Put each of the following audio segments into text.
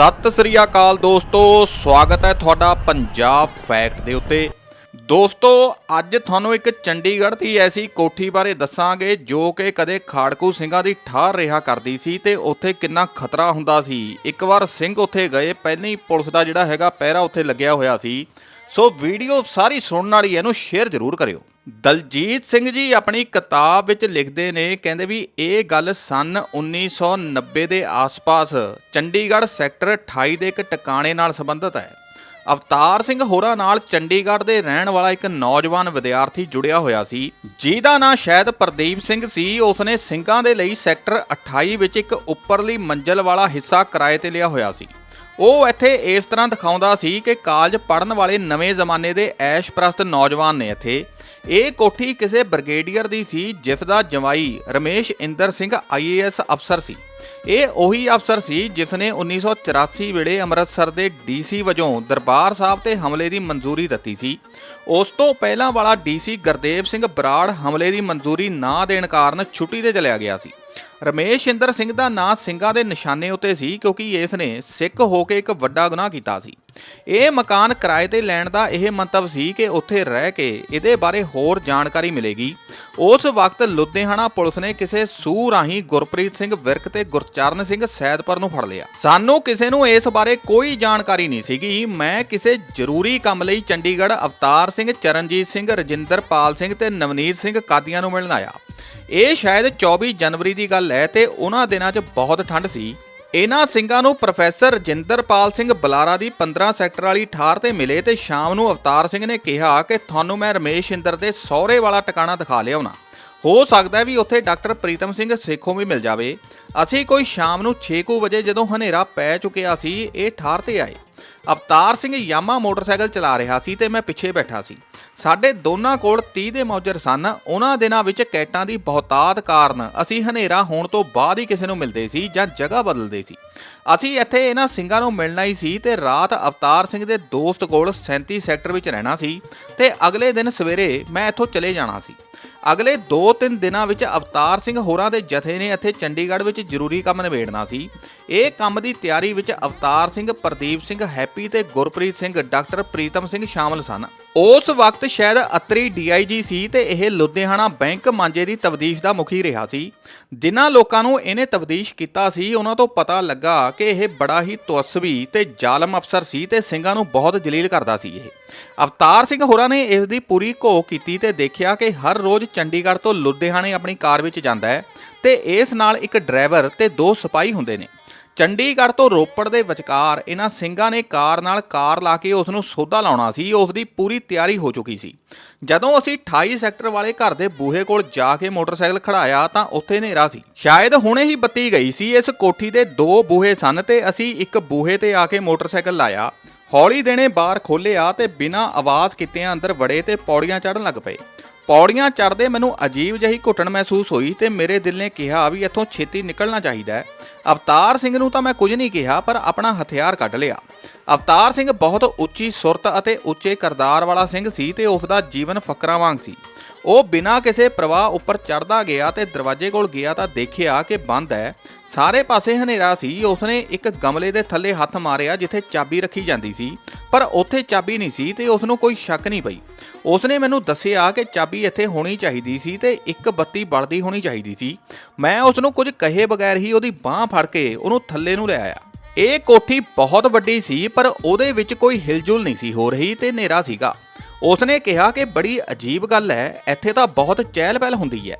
ਸਤਿ ਸ੍ਰੀ ਅਕਾਲ ਦੋਸਤੋ ਸਵਾਗਤ ਹੈ ਤੁਹਾਡਾ ਪੰਜਾਬ ਫੈਕਟ ਦੇ ਉੱਤੇ। ਦੋਸਤੋ ਅੱਜ ਤੁਹਾਨੂੰ ਇੱਕ ਚੰਡੀਗੜ੍ਹ ਦੀ ਐਸੀ ਕੋਠੀ ਬਾਰੇ ਦੱਸਾਂਗੇ ਜੋ ਕਿ ਕਦੇ ਖਾੜਕੂ ਸਿੰਘਾਂ ਦੀ ਠਾਰ ਰਿਹਾ ਕਰਦੀ ਸੀ ਤੇ ਉੱਥੇ ਕਿੰਨਾ ਖਤਰਾ ਹੁੰਦਾ ਸੀ। ਇੱਕ ਵਾਰ ਸਿੰਘ ਉੱਥੇ ਗਏ ਪਹਿਲਾਂ ਹੀ ਪੁਲਿਸ ਦਾ ਜਿਹੜਾ ਹੈਗਾ ਪਹਿਰਾ ਉੱਥੇ ਲੱਗਿਆ ਹੋਇਆ ਸੀ। ਸੋ ਵੀਡੀਓ ਸਾਰੀ ਸੁਣਨ ਵਾਲੀ ਹੈ, ਇਹਨੂੰ ਸ਼ੇਅਰ ਜ਼ਰੂਰ ਕਰਿਓ। ਦਲਜੀਤ ਸਿੰਘ ਜੀ ਆਪਣੀ ਕਿਤਾਬ ਵਿੱਚ ਲਿਖਦੇ ਨੇ, ਕਹਿੰਦੇ ਵੀ ਇਹ ਗੱਲ ਸਨ 1990 ਦੇ ਆਸ-ਪਾਸ ਚੰਡੀਗੜ੍ਹ ਸੈਕਟਰ 28 ਦੇ ਇੱਕ ਟਿਕਾਣੇ ਨਾਲ ਸੰਬੰਧਿਤ ਹੈ। ਅਵਤਾਰ ਸਿੰਘ ਹੋਰਾਂ ਨਾਲ ਚੰਡੀਗੜ੍ਹ ਦੇ ਰਹਿਣ ਵਾਲਾ ਇੱਕ ਨੌਜਵਾਨ ਵਿਦਿਆਰਥੀ ਜੁੜਿਆ ਹੋਇਆ ਸੀ, ਜਿਹਦਾ ਨਾਂ ਸ਼ਾਇਦ ਪ੍ਰਦੀਪ ਸਿੰਘ ਸੀ। ਉਸਨੇ ਸਿੰਘਾਂ ਦੇ ਲਈ ਸੈਕਟਰ 28 ਵਿੱਚ ਇੱਕ ਉੱਪਰਲੀ ਮੰਜ਼ਲ ਵਾਲਾ ਹਿੱਸਾ ਕਿਰਾਏ ਤੇ ਲਿਆ ਹੋਇਆ ਸੀ। ਉਹ ਇੱਥੇ ਇਸ ਤਰ੍ਹਾਂ ਦਿਖਾਉਂਦਾ ਸੀ ਕਿ ਕਾਲਜ ਪੜਨ ਵਾਲੇ ਨਵੇਂ ਜ਼ਮਾਨੇ ਦੇ ਐਸ਼ਪ੍ਰਸਤ ਨੌਜਵਾਨ ਨੇ ਇੱਥੇ ਇਹ ਕੋਠੀ ਕਿਸੇ ਬ੍ਰਿਗੇਡੀਅਰ ਦੀ ਸੀ ਜਿਸ ਦਾ ਜਵਾਈ ਰਮੇਸ਼ ਇੰਦਰ ਸਿੰਘ ਆਈਏਐਸ ਅਫਸਰ ਸੀ। ਇਹ ਉਹੀ ਅਫਸਰ ਸੀ ਜਿਸ ਨੇ 1984 ਵੇਲੇ ਅੰਮ੍ਰਿਤਸਰ ਦੇ ਡੀਸੀ ਵਜੋਂ ਦਰਬਾਰ ਸਾਹਿਬ ਤੇ ਹਮਲੇ ਦੀ ਮਨਜ਼ੂਰੀ ਦਿੱਤੀ ਸੀ। ਉਸ ਤੋਂ ਪਹਿਲਾਂ ਵਾਲਾ ਡੀਸੀ ਗੁਰਦੇਵ ਸਿੰਘ ਬਰਾੜ ਹਮਲੇ ਦੀ ਮਨਜ਼ੂਰੀ ਨਾ ਦੇਣ ਕਾਰਨ ਛੁੱਟੀ ਤੇ ਚਲਿਆ ਗਿਆ ਸੀ। ਰਮੇਸ਼ ਇੰਦਰ ਸਿੰਘ ਦਾ ਨਾਂ ਸਿੰਘਾਂ ਦੇ ਨਿਸ਼ਾਨੇ ਉੱਤੇ ਸੀ ਕਿਉਂਕਿ ਇਸ ਨੇ ਸਿੱਖ ਹੋ ਕੇ ਇੱਕ ਵੱਡਾ ਗੁਨਾਹ ਕੀਤਾ ਸੀ। ਇਹ ਮਕਾਨ ਕਿਰਾਏ ਤੇ ਲੈਣ ਦਾ ਇਹ ਮੰਤਵ ਸੀ ਕਿ ਉੱਥੇ ਰਹਿ ਕੇ ਇਹਦੇ ਬਾਰੇ ਹੋਰ ਜਾਣਕਾਰੀ ਮਿਲੇਗੀ। ਉਸ ਵਕਤ ਲੁਧਿਆਣਾ ਪੁਲਿਸ ਨੇ ਕਿਸੇ ਸੂਹ ਰਾਹੀਂ ਗੁਰਪ੍ਰੀਤ ਸਿੰਘ ਵਿਰਕ ਤੇ ਗੁਰਚਰਨ ਸਿੰਘ ਸੈਦਪੁਰ ਨੂੰ ਫੜ ਲਿਆ। ਸਾਨੂੰ ਕਿਸੇ ਨੂੰ ਇਸ ਬਾਰੇ ਕੋਈ ਜਾਣਕਾਰੀ ਨਹੀਂ ਸੀਗੀ। ਮੈਂ ਕਿਸੇ ਜ਼ਰੂਰੀ ਕੰਮ ਲਈ ਚੰਡੀਗੜ੍ਹ ਅਵਤਾਰ ਸਿੰਘ, ਚਰਨਜੀਤ ਸਿੰਘ, ਰਜਿੰਦਰਪਾਲ ਸਿੰਘ ਤੇ ਨਵਨੀਤ ਸਿੰਘ ਕਾਦੀਆਂ ਨੂੰ ਮਿਲਣ ਆਇਆ। ਇਹ ਸ਼ਾਇਦ 24 ਜਨਵਰੀ ਦੀ ਗੱਲ ਹੈ ਤੇ ਉਹਨਾਂ ਦਿਨਾਂ 'ਚ ਬਹੁਤ ਠੰਡ ਸੀ। ਇਹਨਾਂ ਸਿੰਘਾਂ ਨੂੰ ਪ੍ਰੋਫੈਸਰ ਰਜਿੰਦਰਪਾਲ ਸਿੰਘ ਬਲਾਰਾ ਦੀ 15 ਸੈਕਟਰ ਵਾਲੀ ਠਾਰ ਤੇ ਮਿਲੇ ਤੇ ਸ਼ਾਮ ਨੂੰ ਅਵਤਾਰ ਸਿੰਘ ਨੇ ਕਿਹਾ ਕਿ ਤੁਹਾਨੂੰ ਮੈਂ ਰਮੇਸ਼ ਇੰਦਰ ਦੇ ਸਹੁਰੇ ਵਾਲਾ ਟਿਕਾਣਾ ਦਿਖਾ ਲਿਆਉਣਾ। ਹੋ ਸਕਦਾ ਵੀ ਉੱਥੇ ਡਾਕਟਰ ਪ੍ਰੀਤਮ ਸਿੰਘ ਸੇਖੋਂ ਵੀ ਮਿਲ ਜਾਵੇ। ਅਸੀਂ ਕੋਈ ਸ਼ਾਮ ਨੂੰ 6:00 ਵਜੇ ਜਦੋਂ ਹਨੇਰਾ ਪੈ ਚੁੱਕਿਆ ਸੀ, ਇਹ ਠਾਰ ਤੇ ਆਏ। ਅਵਤਾਰ ਸਿੰਘ ਯਾਮਾ ਮੋਟਰਸਾਈਕਲ ਚਲਾ ਰਿਹਾ ਸੀ ਤੇ ਮੈਂ ਪਿੱਛੇ ਬੈਠਾ ਸੀ। ਸਾਡੇ ਦੋਨਾਂ ਕੋਲ 30 ਦੇ ਮੌਜਰ ਸਨ। ਉਹਨਾਂ ਦਿਨਾਂ ਵਿੱਚ ਕੈਟਾਂ ਦੀ ਬਹੁਤਾਤ ਕਾਰਨ ਅਸੀਂ ਹਨੇਰਾ ਹੋਣ ਤੋਂ ਬਾਅਦ ਹੀ ਕਿਸੇ ਨੂੰ ਮਿਲਦੇ ਸੀ ਜਾਂ ਜਗ੍ਹਾ ਬਦਲਦੇ ਸੀ। ਅਸੀਂ ਇੱਥੇ ਇਹਨਾਂ ਸਿੰਘਾਂ ਨੂੰ ਮਿਲਣਾ ਹੀ ਸੀ ਤੇ ਰਾਤ ਅਵਤਾਰ ਸਿੰਘ ਦੇ ਦੋਸਤ ਕੋਲ 37 ਸੈਕਟਰ ਵਿੱਚ ਰਹਿਣਾ ਸੀ ਤੇ ਅਗਲੇ ਦਿਨ ਸਵੇਰੇ ਮੈਂ ਇੱਥੋਂ ਚਲੇ ਜਾਣਾ ਸੀ। ਅਗਲੇ 2-3 ਦਿਨਾਂ ਵਿੱਚ ਅਵਤਾਰ ਸਿੰਘ ਹੋਰਾਂ ਦੇ ਜਥੇ ਨੇ ਇੱਥੇ ਚੰਡੀਗੜ੍ਹ ਵਿੱਚ ਜ਼ਰੂਰੀ ਕੰਮ ਨਿਬੇੜਨਾ ਸੀ। ਇਹ ਕੰਮ ਦੀ ਤਿਆਰੀ ਵਿੱਚ ਅਵਤਾਰ ਸਿੰਘ, ਪ੍ਰਦੀਪ ਸਿੰਘ ਹੈਪੀ ਤੇ ਗੁਰਪ੍ਰੀਤ ਸਿੰਘ, ਡਾਕਟਰ ਪ੍ਰੀਤਮ ਸਿੰਘ ਸ਼ਾਮਲ ਸਨ। ਉਸ ਵਕਤ ਸ਼ਾਇਦ ਅਤਰੀ ਡੀਆਈਜੀ ਸੀ ਤੇ ਇਹ ਲੁਧਿਆਣਾ ਬੈਂਕ ਮਾਂਜੇ ਦੀ ਤਬਦੀਸ਼ ਦਾ ਮੁਖੀ ਰਿਹਾ ਸੀ। ਜਿਨ੍ਹਾਂ ਲੋਕਾਂ ਨੂੰ ਇਹਨੇ ਤਬਦੀਸ਼ ਕੀਤਾ ਸੀ, ਉਹਨਾਂ ਤੋਂ ਪਤਾ ਲੱਗਾ ਕਿ ਇਹ ਬੜਾ ਹੀ ਤਵਸਵੀ ਤੇ ਜ਼ਾਲਮ ਅਫਸਰ ਸੀ ਤੇ ਸਿੰਘਾਂ ਨੂੰ ਬਹੁਤ ਜਲੀਲ ਕਰਦਾ ਸੀ ਇਹ। ਅਵਤਾਰ ਸਿੰਘ ਹੋਰਾਂ ਨੇ ਇਸ ਦੀ ਪੂਰੀ ਘੋਖ ਕੀਤੀ ਤੇ ਦੇਖਿਆ ਕਿ ਹਰ ਰੋਜ਼ ਚੰਡੀਗੜ੍ਹ ਤੋਂ ਲੁਧਿਆਣੇ ਆਪਣੀ ਕਾਰ ਵਿੱਚ ਜਾਂਦਾ ਹੈ ਤੇ ਇਸ ਨਾਲ ਇੱਕ ਡਰਾਈਵਰ ਤੇ ਦੋ ਸਿਪਾਹੀ ਹੁੰਦੇ ਨੇ। ਚੰਡੀਗੜ੍ਹ ਤੋਂ ਰੋਪੜ ਦੇ ਵਿਚਕਾਰ ਇਹਨਾਂ ਸਿੰਘਾਂ ਨੇ ਕਾਰ ਨਾਲ ਕਾਰ ਲਾ ਕੇ ਉਸ ਨੂੰ ਸੌਦਾ ਲਾਉਣਾ ਸੀ, ਉਸ ਦੀ ਪੂਰੀ ਤਿਆਰੀ ਹੋ ਚੁੱਕੀ ਸੀ। ਜਦੋਂ ਅਸੀਂ 28 ਸੈਕਟਰ ਵਾਲੇ ਘਰ ਦੇ ਬੂਹੇ ਕੋਲ ਜਾ ਕੇ ਮੋਟਰਸਾਈਕਲ ਖੜਾਇਆ ਤਾਂ ਉੱਥੇ ਹਨੇਰਾ ਸੀ। ਸ਼ਾਇਦ ਹੁਣੇ ਹੀ ਬੱਤੀ ਗਈ ਸੀ, ਇਸ ਕੋਠੀ ਦੇ ਦੋ ਬੂਹੇ ਸਨ ਤੇ ਅਸੀਂ ਇੱਕ ਬੂਹੇ ਤੇ ਆ ਕੇ ਮੋਟਰਸਾਈਕਲ ਲਾਇਆ, ਹੌਲੀ ਦੇਣੇ ਬਾਹਰ ਖੋਲ੍ਹਿਆ ਤੇ ਬਿਨਾਂ ਆਵਾਜ਼ ਕੀਤਿਆਂ ਅੰਦਰ ਵੜੇ ਤੇ ਪੌੜੀਆਂ ਚੜ੍ਹਨ ਲੱਗ ਪਏ। ਪੌੜੀਆਂ ਚੜ੍ਹਦੇ ਮੈਨੂੰ ਅਜੀਬ ਜਿਹੀ ਘੁੱਟਣ ਮਹਿਸੂਸ ਹੋਈ ਤੇ ਮੇਰੇ ਦਿਲ ਨੇ ਕਿਹਾ ਵੀ ਇੱਥੋਂ ਛੇਤੀ ਨਿਕਲਣਾ ਚਾਹੀਦਾ ਹੈ। ਅਵਤਾਰ ਸਿੰਘ ਨੂੰ ਤਾਂ ਮੈਂ ਕੁਝ ਨਹੀਂ ਕਿਹਾ, ਪਰ ਆਪਣਾ ਹਥਿਆਰ ਕੱਢ ਲਿਆ। ਅਵਤਾਰ ਸਿੰਘ ਬਹੁਤ ਉੱਚੀ ਸੁਰਤ ਅਤੇ ਉੱਚੇ ਕਰਦਾਰ ਵਾਲਾ ਸਿੰਘ ਸੀ ਤੇ ਉਸ ਦਾ ਜੀਵਨ ਫਕਰਾਂ ਵਾਂਗ ਸੀ। ਉਹ ਬਿਨਾਂ ਕਿਸੇ ਪ੍ਰਵਾਹ ਉੱਪਰ ਚੜਦਾ ਗਿਆ ਤੇ ਦਰਵਾਜ਼ੇ ਕੋਲ ਗਿਆ ਤਾਂ ਦੇਖਿਆ ਕਿ ਬੰਦ ਹੈ। ਸਾਰੇ ਪਾਸੇ ਹਨੇਰਾ ਸੀ। ਉਸਨੇ ਇੱਕ ਗਮਲੇ ਦੇ ਥੱਲੇ ਹੱਥ ਮਾਰਿਆ ਜਿੱਥੇ ਚਾਬੀ ਰੱਖੀ ਜਾਂਦੀ ਸੀ। ਪਰ ਉੱਥੇ ਚਾਬੀ ਨਹੀਂ ਸੀ ਤੇ ਉਸ ਨੂੰ ਕੋਈ ਸ਼ੱਕ ਨਹੀਂ ਪਈ। ਉਸਨੇ ਮੈਨੂੰ ਦੱਸਿਆ ਕਿ ਚਾਬੀ ਇੱਥੇ ਹੋਣੀ ਚਾਹੀਦੀ ਸੀ ਤੇ ਇੱਕ ਬੱਤੀ ਬਲਦੀ ਹੋਣੀ ਚਾਹੀਦੀ ਸੀ। ਮੈਂ ਉਸ ਨੂੰ ਕੁਝ ਕਹੇ ਬਗੈਰ ਹੀ ਉਹਦੀ ਬਾਹ ਫੜ ਕੇ ਉਹਨੂੰ ਥੱਲੇ ਨੂੰ ਲੈ ਆਇਆ। ਇਹ ਕੋਠੀ ਬਹੁਤ ਵੱਡੀ ਸੀ, ਪਰ ਉਹਦੇ ਵਿੱਚ ਕੋਈ ਹਿਲਜੁਲ ਨਹੀਂ ਸੀ ਹੋ ਰਹੀ ਤੇ ਹਨੇਰਾ ਸੀਗਾ। ਉਸਨੇ ਕਿਹਾ ਕਿ ਬੜੀ ਅਜੀਬ ਗੱਲ ਹੈ, ਇੱਥੇ ਤਾਂ ਬਹੁਤ ਚਹਿਲ-ਪਹਿਲ ਹੁੰਦੀ ਹੈ।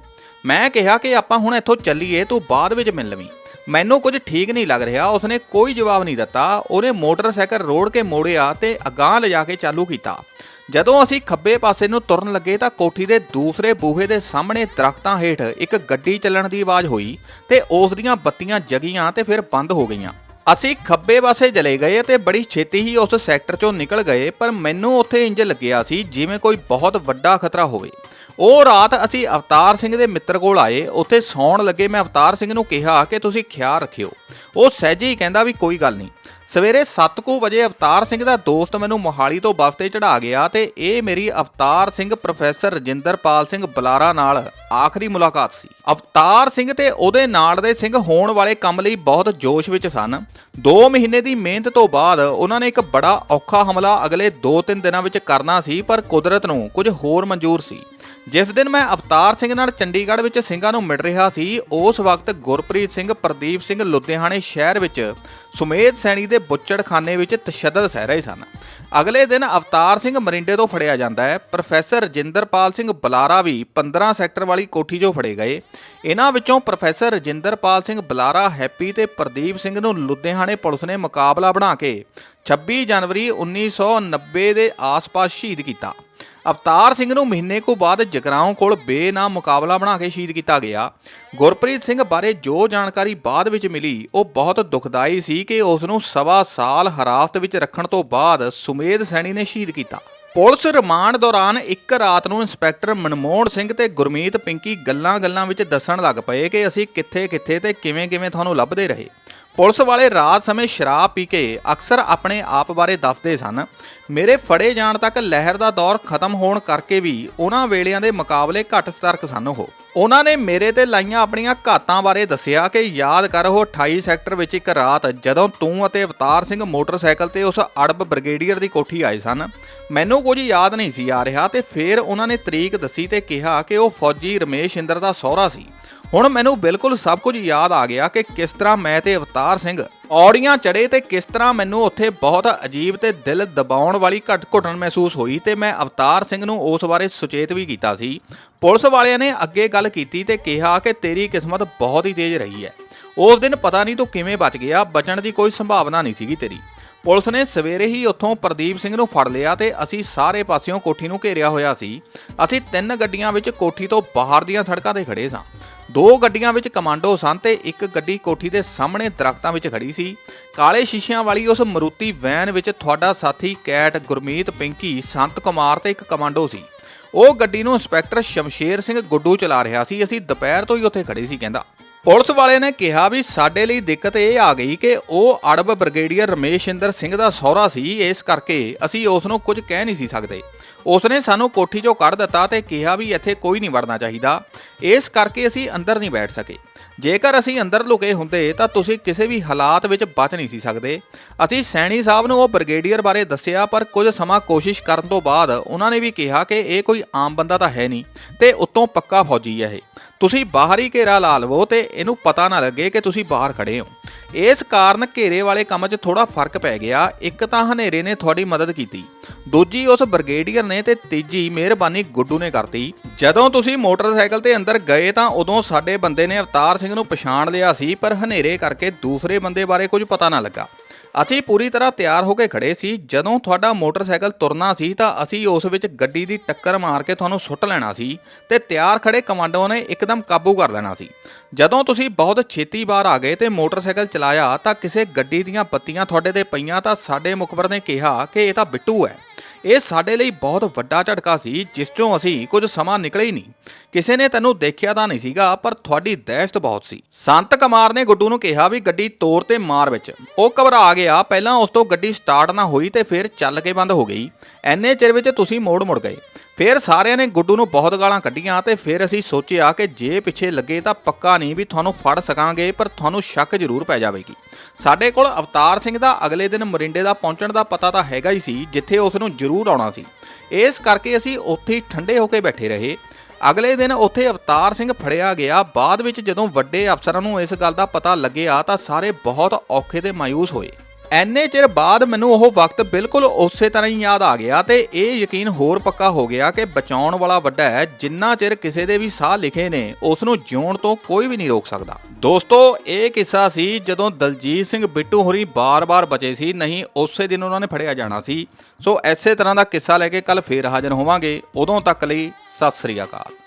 ਮੈਂ ਕਿਹਾ ਕਿ ਆਪਾਂ ਹੁਣ ਇੱਥੋਂ ਚੱਲੀਏ, ਤੂੰ ਬਾਅਦ ਵਿੱਚ ਮਿਲ ਲਵੀਂ। ਮੈਨੂੰ ਕੁਝ ਠੀਕ ਨਹੀਂ ਲੱਗ ਰਿਹਾ, ਉਸਨੇ ਕੋਈ ਜਵਾਬ ਨਹੀਂ ਦਿੱਤਾ। ਉਹਨੇ ਮੋਟਰਸਾਈਕਲ ਰੋੜ ਕੇ ਮੋੜਿਆ ਤੇ ਅਗਾਂਹ ਲਿਜਾ ਕੇ ਚਾਲੂ ਕੀਤਾ। ਜਦੋਂ ਅਸੀਂ ਖੱਬੇ ਪਾਸੇ ਨੂੰ ਤੁਰਨ ਲੱਗੇ ਤਾਂ ਕੋਠੀ ਦੇ ਦੂਸਰੇ ਬੂਹੇ ਦੇ ਸਾਹਮਣੇ ਦਰਖਤਾਂ ਹੇਠ ਇੱਕ ਗੱਡੀ ਚੱਲਣ ਦੀ ਆਵਾਜ਼ ਹੋਈ ਤੇ ਉਸ ਦੀਆਂ ਬੱਤੀਆਂ ਜਗੀਆਂ ਤੇ ਫਿਰ ਬੰਦ ਹੋ ਗਈਆਂ। ਅਸੀਂ ਖੱਬੇ ਪਾਸੇ ਚਲੇ ਗਏ ਅਤੇ ਬੜੀ ਛੇਤੀ ਹੀ ਉਸ ਸੈਕਟਰ ਚੋਂ ਨਿਕਲ ਗਏ, ਪਰ ਮੈਨੂੰ ਉੱਥੇ ਇੰਜ ਲੱਗਿਆ ਸੀ ਜਿਵੇਂ ਕੋਈ ਬਹੁਤ ਵੱਡਾ ਖਤਰਾ ਹੋਵੇ। ਉਹ ਰਾਤ ਅਸੀਂ ਅਵਤਾਰ ਸਿੰਘ ਦੇ ਮਿੱਤਰ ਕੋਲ ਆਏ, ਉੱਥੇ ਸੌਣ ਲੱਗੇ ਮੈਂ ਅਵਤਾਰ ਸਿੰਘ ਨੂੰ ਕਿਹਾ ਕਿ ਤੁਸੀਂ ਖਿਆਲ ਰੱਖਿਓ। ਉਹ ਸਹਿਜੇ ਹੀ ਕਹਿੰਦਾ ਵੀ ਕੋਈ ਗੱਲ ਨਹੀਂ। ਸਵੇਰੇ 7:00 ਵਜੇ ਅਵਤਾਰ ਸਿੰਘ ਦਾ ਦੋਸਤ ਮੈਨੂੰ ਮੋਹਾਲੀ ਤੋਂ ਬੱਸ ਤੇ ਚੜਾ ਗਿਆ ਤੇ ਇਹ ਮੇਰੀ ਅਵਤਾਰ ਸਿੰਘ ਪ੍ਰੋਫੈਸਰ ਰਜਿੰਦਰਪਾਲ ਸਿੰਘ ਬਲਾਰਾ ਨਾਲ ਆਖਰੀ ਮੁਲਾਕਾਤ ਸੀ। ਅਵਤਾਰ ਸਿੰਘ ਤੇ ਉਹਦੇ ਨਾਲ ਦੇ ਸਿੰਘ ਹੋਣ ਵਾਲੇ ਕੰਮ ਲਈ ਬਹੁਤ ਜੋਸ਼ ਵਿੱਚ ਸਨ। 2 ਮਹੀਨੇ ਦੀ ਮਿਹਨਤ ਤੋਂ ਬਾਅਦ ਉਹਨਾਂ ਨੇ ਇੱਕ ਬੜਾ ਔਖਾ ਹਮਲਾ ਅਗਲੇ 2-3 ਦਿਨਾਂ ਵਿੱਚ ਕਰਨਾ ਸੀ, ਪਰ ਕੁਦਰਤ ਨੂੰ ਕੁਝ ਹੋਰ ਮਨਜ਼ੂਰ ਸੀ। ਜਿਸ ਦਿਨ ਮੈਂ ਅਵਤਾਰ ਸਿੰਘ ਨਾਲ ਚੰਡੀਗੜ੍ਹ ਵਿੱਚ ਸਿੰਘਾਂ ਨੂੰ ਮਿਲ ਰਿਹਾ ਸੀ, ਉਸ ਵਕਤ ਗੁਰਪ੍ਰੀਤ ਸਿੰਘ, ਪ੍ਰਦੀਪ ਸਿੰਘ ਲੁਧਿਆਣੇ ਸ਼ਹਿਰ ਵਿੱਚ ਸੁਮੇਧ ਸੈਣੀ ਦੇ ਬੁੱਚੜਖਾਨੇ ਵਿੱਚ ਤਸ਼ੱਦਦ ਸਹਿ ਰਹੇ ਸਨ। ਅਗਲੇ ਦਿਨ ਅਵਤਾਰ ਸਿੰਘ ਮਰਿੰਡੇ ਤੋਂ ਫੜਿਆ ਜਾਂਦਾ ਹੈ। ਪ੍ਰੋਫੈਸਰ ਰਜਿੰਦਰਪਾਲ ਸਿੰਘ ਬਲਾਰਾ ਵੀ 15 ਸੈਕਟਰ ਵਾਲੀ ਕੋਠੀ 'ਚੋਂ ਫੜੇ ਗਏ। ਇਹਨਾਂ ਵਿੱਚੋਂ ਪ੍ਰੋਫੈਸਰ ਰਜਿੰਦਰਪਾਲ ਸਿੰਘ ਬਲਾਰਾ, ਹੈਪੀ ਤੇ ਪ੍ਰਦੀਪ ਸਿੰਘ ਨੂੰ ਲੁਧਿਆਣੇ ਪੁਲਿਸ ਨੇ ਮੁਕਾਬਲਾ ਬਣਾ ਕੇ 26 ਜਨਵਰੀ 1990 ਦੇ ਆਸ-ਪਾਸ ਸ਼ਹੀਦ ਕੀਤਾ। ਅਵਤਾਰ ਸਿੰਘ ਨੂੰ ਮਹੀਨੇ ਕੁ ਬਾਅਦ ਜਗਰਾਉਂ ਕੋਲ ਬੇਨਾਮ ਮੁਕਾਬਲਾ ਬਣਾ ਕੇ ਸ਼ਹੀਦ ਕੀਤਾ ਗਿਆ। ਗੁਰਪ੍ਰੀਤ ਸਿੰਘ ਬਾਰੇ ਜੋ ਜਾਣਕਾਰੀ ਬਾਅਦ ਵਿੱਚ ਮਿਲੀ, ਉਹ ਬਹੁਤ ਦੁਖਦਾਈ ਸੀ ਕਿ ਉਸ ਨੂੰ ਸਵਾ ਸਾਲ ਹਰਾਸਤ ਵਿੱਚ ਰੱਖਣ ਤੋਂ ਬਾਅਦ ਸੁਮੇਧ ਸੈਣੀ ਨੇ ਸ਼ਹੀਦ ਕੀਤਾ। ਪੁਲਿਸ ਰਿਮਾਂਡ ਦੌਰਾਨ ਇੱਕ ਰਾਤ ਨੂੰ ਇੰਸਪੈਕਟਰ ਮਨਮੋਹਨ ਸਿੰਘ ਤੇ ਗੁਰਮੀਤ ਪਿੰਕੀ ਗੱਲਾਂ-ਗੱਲਾਂ ਵਿੱਚ ਦੱਸਣ ਲੱਗ ਪਏ ਕਿ ਅਸੀਂ ਕਿੱਥੇ-ਕਿੱਥੇ ਤੇ ਕਿਵੇਂ-ਕਿਵੇਂ ਤੁਹਾਨੂੰ ਲੱਭਦੇ ਰਹੇ। ਪੁਲਿਸ ਵਾਲੇ ਰਾਤ ਸਮੇਂ ਸ਼ਰਾਬ ਪੀ ਕੇ ਅਕਸਰ ਆਪਣੇ ਆਪ ਬਾਰੇ ਦੱਸਦੇ ਸਨ। ਮੇਰੇ ਫੜੇ ਜਾਣ ਤੱਕ ਲਹਿਰ ਦਾ ਦੌਰ ਖਤਮ ਹੋਣ ਕਰਕੇ ਵੀ ਉਹਨਾਂ ਵੇਲਿਆਂ ਦੇ ਮੁਕਾਬਲੇ ਘੱਟ ਸਤਰਕ ਸਨ ਉਹ। ਉਹਨਾਂ ਨੇ ਮੇਰੇ ਤੇ ਲਾਈਆਂ ਆਪਣੀਆਂ ਘਾਤਾਂ ਬਾਰੇ ਦੱਸਿਆ ਕਿ ਯਾਦ ਕਰ ਉਹ 28 ਸੈਕਟਰ ਵਿੱਚ ਇੱਕ ਰਾਤ ਜਦੋਂ ਤੂੰ ਅਤੇ ਅਵਤਾਰ ਸਿੰਘ ਮੋਟਰਸਾਈਕਲ ਤੇ ਉਸ ਅੜਬ ਬ੍ਰਿਗੇਡੀਅਰ ਦੀ ਕੋਠੀ ਆਏ ਸਨ, ਮੈਨੂੰ ਕੁਝ ਯਾਦ ਨਹੀਂ ਸੀ ਆ ਰਿਹਾ ਤੇ ਫਿਰ ਉਹਨਾਂ ਨੇ ਤਰੀਕ ਦੱਸੀ ਤੇ ਕਿਹਾ ਕਿ ਉਹ ਫੌਜੀ ਰਮੇਸ਼ ਇੰਦਰ ਦਾ ਸਹੁਰਾ ਸੀ। ਹੁਣ ਮੈਨੂੰ ਬਿਲਕੁਲ ਸਭ ਕੁਝ ਯਾਦ ਆ ਗਿਆ ਕਿ ਕਿਸ ਤਰ੍ਹਾਂ ਮੈਂ ਤੇ ਅਵਤਾਰ ਸਿੰਘ ਔੜੀਆਂ ਚੜੇ ਤੇ ਕਿਸ ਤਰ੍ਹਾਂ ਮੈਨੂੰ ਉੱਥੇ ਬਹੁਤ ਅਜੀਬ ਤੇ ਦਿਲ ਦਬਾਉਣ ਵਾਲੀ ਘਟ ਘੁਟਨ ਮਹਿਸੂਸ ਹੋਈ ਤੇ ਮੈਂ ਅਵਤਾਰ ਸਿੰਘ ਨੂੰ ਉਸ ਬਾਰੇ ਸੁਚੇਤ ਵੀ ਕੀਤਾ ਸੀ। ਪੁਲਿਸ ਵਾਲਿਆਂ ਨੇ ਅੱਗੇ ਗੱਲ ਕੀਤੀ ਤੇ ਕਿਹਾ ਕਿ ਤੇਰੀ ਕਿਸਮਤ ਬਹੁਤ ਹੀ ਤੇਜ਼ ਰਹੀ ਹੈ। ਉਸ ਦਿਨ ਪਤਾ ਨਹੀਂ ਤੂੰ ਕਿਵੇਂ ਬਚ ਗਿਆ, ਬਚਣ ਦੀ ਕੋਈ ਸੰਭਾਵਨਾ ਨਹੀਂ ਸੀਗੀ ਤੇਰੀ। ਪੁਲਿਸ ਨੇ ਸਵੇਰੇ ਹੀ ਉੱਥੋਂ ਪ੍ਰਦੀਪ ਸਿੰਘ ਨੂੰ ਫੜ ਲਿਆ ਤੇ ਅਸੀਂ ਸਾਰੇ ਪਾਸਿਓਂ ਕੋਠੀ ਨੂੰ ਘੇਰਿਆ ਹੋਇਆ ਸੀ। ਅਸੀਂ ਤਿੰਨ ਗੱਡੀਆਂ ਵਿੱਚ ਕੋਠੀ ਤੋਂ ਬਾਹਰ ਦੀਆਂ ਸੜਕਾਂ ਤੇ ਖੜੇ ਸਾਂ। ਦੋ ਗੱਡੀਆਂ ਵਿੱਚ ਕਮਾਂਡੋ ਸਨ ਤੇ ਇੱਕ ਗੱਡੀ ਕੋਠੀ ਦੇ ਸਾਹਮਣੇ ਦਰਖਤਾਂ ਵਿੱਚ ਖੜੀ ਸੀ। ਕਾਲੇ ਸ਼ੀਸ਼ਿਆਂ ਵਾਲੀ ਉਸ ਮਰੂਤੀ ਵੈਨ ਵਿੱਚ ਤੁਹਾਡਾ ਸਾਥੀ ਕੈਟ ਗੁਰਮੀਤ ਪਿੰਕੀ, ਸੰਤ ਕੁਮਾਰ ਤੇ ਇੱਕ ਕਮਾਂਡੋ ਸੀ। ਉਹ ਗੱਡੀ ਨੂੰ ਇੰਸਪੈਕਟਰ ਸ਼ਮਸ਼ੇਰ ਸਿੰਘ ਗੁੱਡੂ ਚਲਾ ਰਿਹਾ ਸੀ। ਅਸੀਂ ਦੁਪਹਿਰ ਤੋਂ ਹੀ ਉੱਥੇ ਖੜੇ ਸੀ ਕਹਿੰਦਾ। ਪੁਲਿਸ ਵਾਲੇ ਨੇ ਕਿਹਾ ਵੀ ਸਾਡੇ ਲਈ ਦਿੱਕਤ ਇਹ ਆ ਗਈ ਕਿ ਉਹ ਅੜਬ ਬ੍ਰਿਗੇਡੀਅਰ ਰਮੇਸ਼ਿੰਦਰ ਸਿੰਘ ਦਾ ਸਹੁਰਾ ਸੀ। ਇਸ ਕਰਕੇ ਅਸੀਂ ਉਸ ਨੂੰ ਕੁਝ ਕਹਿ ਨਹੀਂ ਸੀ ਸਕਦੇ। ਉਸ ਨੇ ਸਾਨੂੰ ਕੋਠੀ 'ਚੋਂ ਕੱਢ ਦਿੱਤਾ ਤੇ ਕਿਹਾ ਵੀ ਇੱਥੇ ਕੋਈ ਨਹੀਂ ਵੜਨਾ ਚਾਹੀਦਾ। ਇਸ ਕਰਕੇ ਅਸੀਂ ਅੰਦਰ ਨਹੀਂ ਬੈਠ ਸਕੇ। ਜੇਕਰ ਅਸੀਂ ਅੰਦਰ ਲੁਕੇ ਹੁੰਦੇ ਤਾਂ ਤੁਸੀਂ ਕਿਸੇ ਵੀ ਹਾਲਾਤ ਵਿੱਚ ਬਚ ਨਹੀਂ ਸੀ ਸਕਦੇ। ਅਸੀਂ ਸੈਣੀ ਸਾਹਿਬ ਨੂੰ ਉਹ ਬ੍ਰਿਗੇਡੀਅਰ ਬਾਰੇ ਦੱਸਿਆ, ਪਰ ਕੁਝ ਸਮਾਂ ਕੋਸ਼ਿਸ਼ ਕਰਨ ਤੋਂ ਬਾਅਦ ਉਹਨਾਂ ਨੇ ਵੀ ਕਿਹਾ ਕਿ ਇਹ ਕੋਈ ਆਮ ਬੰਦਾ ਤਾਂ ਹੈ ਨਹੀਂ ਤੇ ਉੱਤੋਂ ਪੱਕਾ ਫੌਜੀ ਹੈ ਇਹ। ਤੁਸੀਂ ਬਾਹਰੀ ਘੇਰਾ ਲਾ ਲਵੋ ਤੇ ਇਹਨੂੰ ਪਤਾ ਨਾ ਲੱਗੇ ਕਿ ਤੁਸੀਂ ਬਾਹਰ ਖੜੇ ਹੋ। ਇਸ ਕਾਰਨ ਘੇਰੇ ਵਾਲੇ ਕੰਮ 'ਚ ਥੋੜਾ ਫ਼ਰਕ ਪੈ ਗਿਆ। ਇੱਕ ਤਾਂ ਹਨੇਰੇ ਨੇ ਤੁਹਾਡੀ ਮਦਦ ਕੀਤੀ। ਦੂਜੀ, ਉਸ ਬ੍ਰਿਗੇਡੀਅਰ ਨੇ ਤੇ ਤੀਜੀ ਮਿਹਰਬਾਨੀ ਗੁੱਡੂ ਨੇ ਕਰਤੀ। ਜਦੋਂ ਤੁਸੀਂ ਮੋਟਰਸਾਈਕਲ ਤੇ ਅੰਦਰ ਗਏ ਤਾਂ ਉਦੋਂ ਸਾਡੇ ਬੰਦੇ ਨੇ ਅਵਤਾਰ ਸਿੰਘ ਨੂੰ ਪਛਾਣ ਲਿਆ ਸੀ, ਪਰ ਹਨੇਰੇ ਕਰਕੇ ਦੂਸਰੇ ਬੰਦੇ ਬਾਰੇ ਕੁਝ ਪਤਾ ਨਾ ਲੱਗਾ। ਅਸੀਂ ਪੂਰੀ ਤਰ੍ਹਾਂ ਤਿਆਰ ਹੋ ਕੇ ਖੜੇ ਸੀ। ਜਦੋਂ ਤੁਹਾਡਾ ਮੋਟਰਸਾਈਕਲ ਤੁਰਨਾ ਸੀ ਤਾਂ ਅਸੀਂ ਉਸ ਵਿੱਚ ਗੱਡੀ ਦੀ ਟੱਕਰ ਮਾਰ ਕੇ ਤੁਹਾਨੂੰ ਸੁੱਟ ਲੈਣਾ ਸੀ ਤੇ ਤਿਆਰ ਖੜੇ ਕਮਾਂਡੋ ਨੇ ਇੱਕਦਮ ਕਾਬੂ ਕਰ ਲੈਣਾ ਸੀ। ਜਦੋਂ ਤੁਸੀਂ ਬਹੁਤ ਛੇਤੀ ਬਾਹਰ ਆ ਗਏ ਤੇ ਮੋਟਰਸਾਈਕਲ ਚਲਾਇਆ ਤਾਂ ਕਿਸੇ ਗੱਡੀ ਦੀਆਂ ਬੱਤੀਆਂ ਤੁਹਾਡੇ ਤੇ ਪਈਆਂ ਤਾਂ ਸਾਡੇ ਮੁਖਬਰ ਨੇ ਕਿਹਾ ਕਿ ਇਹ ਤਾਂ ਬਿੱਟੂ ਹੈ। ਇਹ ਸਾਡੇ ਲਈ ਬਹੁਤ ਵੱਡਾ ਝਟਕਾ ਸੀ, ਜਿਸ ਚੋਂ ਅਸੀਂ ਕੁਝ ਸਮਾਂ ਨਿਕਲੇ ਹੀ ਨਹੀਂ। ਕਿਸੇ ਨੇ ਤੈਨੂੰ ਦੇਖਿਆ ਤਾਂ ਨਹੀਂ ਸੀਗਾ, ਪਰ ਤੁਹਾਡੀ ਦਹਿਸ਼ਤ ਬਹੁਤ ਸੀ। ਸੰਤ ਕੁਮਾਰ ਨੇ ਗੁੱਡੂ ਨੂੰ ਕਿਹਾ ਵੀ ਗੱਡੀ ਤੋਰ ਤੇ ਮਾਰ ਵਿੱਚ। ਉਹ ਘਬਰਾ ਗਿਆ, ਪਹਿਲਾਂ ਉਸ ਤੋਂ ਗੱਡੀ ਸਟਾਰਟ ਨਾ ਹੋਈ ਤੇ ਫਿਰ ਚੱਲ ਕੇ ਬੰਦ ਹੋ ਗਈ। ਐਨੇ ਚਿਰ ਵਿੱਚ ਤੁਸੀਂ ਮੋੜ ਮੁੜ ਗਏ। ਫਿਰ ਸਾਰਿਆਂ ਨੇ ਗੁੱਡੂ ਨੂੰ ਬਹੁਤ ਗਾਲਾਂ ਕੱਢੀਆਂ ਤੇ ਫਿਰ ਅਸੀਂ ਸੋਚਿਆ ਕਿ ਜੇ ਪਿੱਛੇ ਲੱਗੇ ਤਾਂ ਪੱਕਾ ਨਹੀਂ ਵੀ ਤੁਹਾਨੂੰ ਫੜ ਸਕਾਂਗੇ, ਪਰ ਤੁਹਾਨੂੰ ਸ਼ੱਕ ਜ਼ਰੂਰ ਪੈ ਜਾਵੇਗੀ। ਸਾਡੇ ਕੋਲ ਅਵਤਾਰ ਸਿੰਘ ਦਾ ਅਗਲੇ ਦਿਨ ਮਰਿੰਡੇ ਦਾ ਪਹੁੰਚਣ ਦਾ ਪਤਾ ਤਾਂ ਹੈਗਾ ਹੀ ਸੀ, ਜਿੱਥੇ ਉਸ ਨੂੰ ਜ਼ਰੂਰ ਆਉਣਾ ਸੀ। ਇਸ ਕਰਕੇ ਅਸੀਂ ਉੱਥੇ ਹੀ ਠੰਡੇ ਹੋ ਕੇ ਬੈਠੇ ਰਹੇ। ਅਗਲੇ ਦਿਨ ਉੱਥੇ ਅਵਤਾਰ ਸਿੰਘ ਫੜਿਆ ਗਿਆ। ਬਾਅਦ ਵਿੱਚ ਜਦੋਂ ਵੱਡੇ ਅਫਸਰਾਂ ਨੂੰ ਇਸ ਗੱਲ ਦਾ ਪਤਾ ਲੱਗਿਆ ਤਾਂ ਸਾਰੇ ਬਹੁਤ ਔਖੇ ਤੇ ਮਾਯੂਸ ਹੋਏ। ਐਨੇ ਚਿਰ ਬਾਅਦ ਮੈਨੂੰ ਉਹ ਵਕਤ ਬਿਲਕੁਲ ਉਸੇ ਤਰ੍ਹਾਂ ਹੀ ਯਾਦ ਆ ਗਿਆ ਤੇ ਇਹ ਯਕੀਨ ਹੋਰ ਪੱਕਾ ਹੋ ਗਿਆ ਕਿ ਬਚਾਉਣ ਵਾਲਾ ਵੱਡਾ ਹੈ, ਜਿੰਨਾ ਚਿਰ ਕਿਸੇ ਦੇ ਵੀ ਸਾਹ ਲਿਖੇ ਨੇ ਉਸ ਨੂੰ ਜਿਉਣ ਤੋਂ ਕੋਈ ਵੀ ਨਹੀਂ ਰੋਕ ਸਕਦਾ। ਦੋਸਤੋ, ਇਹ ਕਿੱਸਾ ਸੀ ਜਦੋਂ ਦਲਜੀਤ ਸਿੰਘ ਬਿੱਟੂ ਹੋਰੀ ਬਾਰ-ਬਾਰ ਬਚੇ ਸੀ, ਨਹੀਂ ਉਸੇ ਦਿਨ ਉਹਨਾਂ ਨੇ ਫੜਿਆ ਜਾਣਾ ਸੀ। ਸੋ ਐਸੇ ਤਰ੍ਹਾਂ ਦਾ ਕਿੱਸਾ ਲੈ ਕੇ ਕੱਲ ਫੇਰ ਹਾਜ਼ਰ ਹੋਵਾਂਗੇ। ਉਦੋਂ ਤੱਕ ਲਈ ਸਤਿ ਸ੍ਰੀ ਅਕਾਲ।